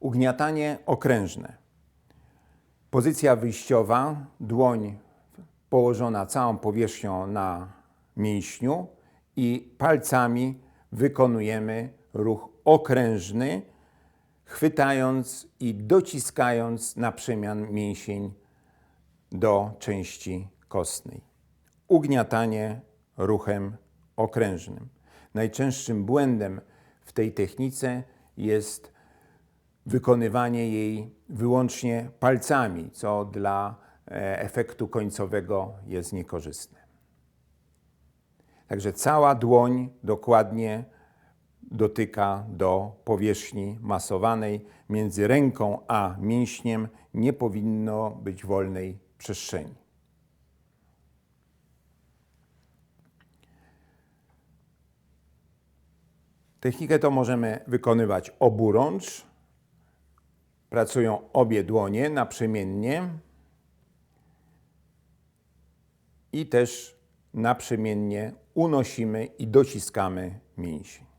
Ugniatanie okrężne. Pozycja wyjściowa, dłoń położona całą powierzchnią na mięśniu i palcami wykonujemy ruch okrężny, chwytając i dociskając na przemian mięsień do części kostnej. Ugniatanie ruchem okrężnym. Najczęstszym błędem w tej technice jest wykonywanie jej wyłącznie palcami, co dla e, efektu końcowego jest niekorzystne. Także cała dłoń dokładnie dotyka do powierzchni masowanej. Między ręką a mięśniem nie powinno być wolnej przestrzeni. Technikę tą możemy wykonywać oburącz. Pracują obie dłonie naprzemiennie i też naprzemiennie unosimy i dociskamy mięsień.